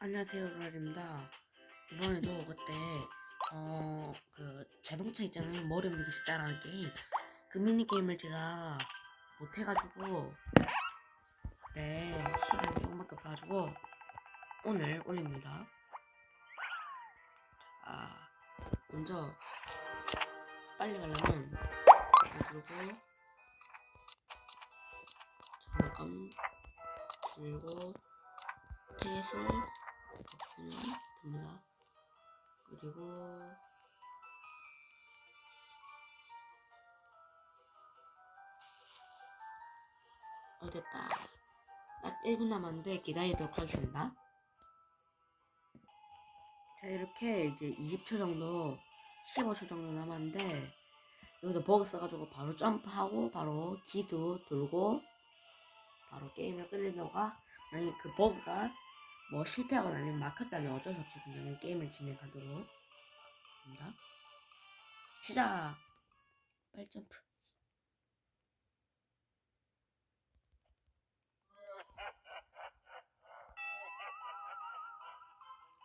안녕하세요, 로라입니다. 이번에도 그때 어 그 자동차 있잖아요, 머리 움직이기 쉽다라는 게임 그 미니 게임을 제가 못 해가지고 그때 시간이 조금밖에 없어가지고 오늘 올립니다. 자, 먼저 빨리 가려면 그리고 잠깐 펫을 없으면 됩니다. 그리고 어 됐다. 딱 1분 남았는데 기다리도록 하겠습니다. 자 이렇게 이제 20초 정도 15초 정도 남았는데 여기서 버그 써가지고 바로 점프하고 바로 기도 돌고 바로 게임을 끝내다가 만약에 그 버그가 뭐 실패하거나 아니면 막혔다면 어쩔 수 없이 그냥 게임을 진행하도록 합니다. 시작! 빨리 점프.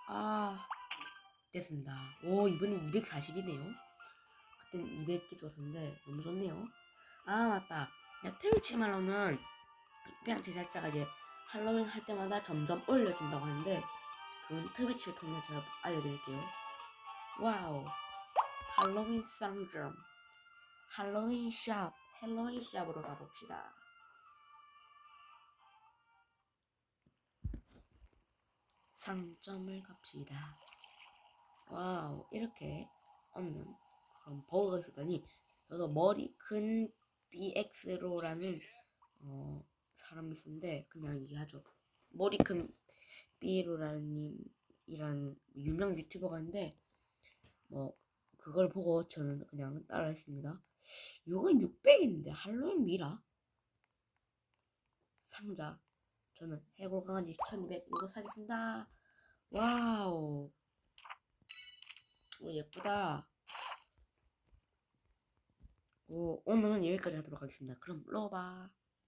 아, 됐습니다. 오, 이번엔 240이네요. 그땐 200개 줬었는데 너무 좋네요. 아, 맞다. 야, 트위치 말로는 그냥 제작자가 이제 할로윈 할 때마다 점점 올려준다고 하는데 그건 트위치를 통해 제가 알려드릴게요. 와우. 할로윈 상점. 할로윈 샵. 할로윈 샵으로 가봅시다. 상점을 갑시다. 와우. 이렇게 없는 그런 버거가 있었더니 저도 머리 큰 BX로라는 어, 사람이 있었는데 그냥 얘기하죠. 머리 큰 삐로라님이라는 유명 유튜버가 있는데 뭐 그걸 보고 저는 그냥 따라했습니다. 이건 600인데 할로윈 미라 상자 저는 해골 강아지 1200 이거 사겠습니다. 와우 오 예쁘다. 오 오늘은 여기까지 하도록 하겠습니다. 그럼 로바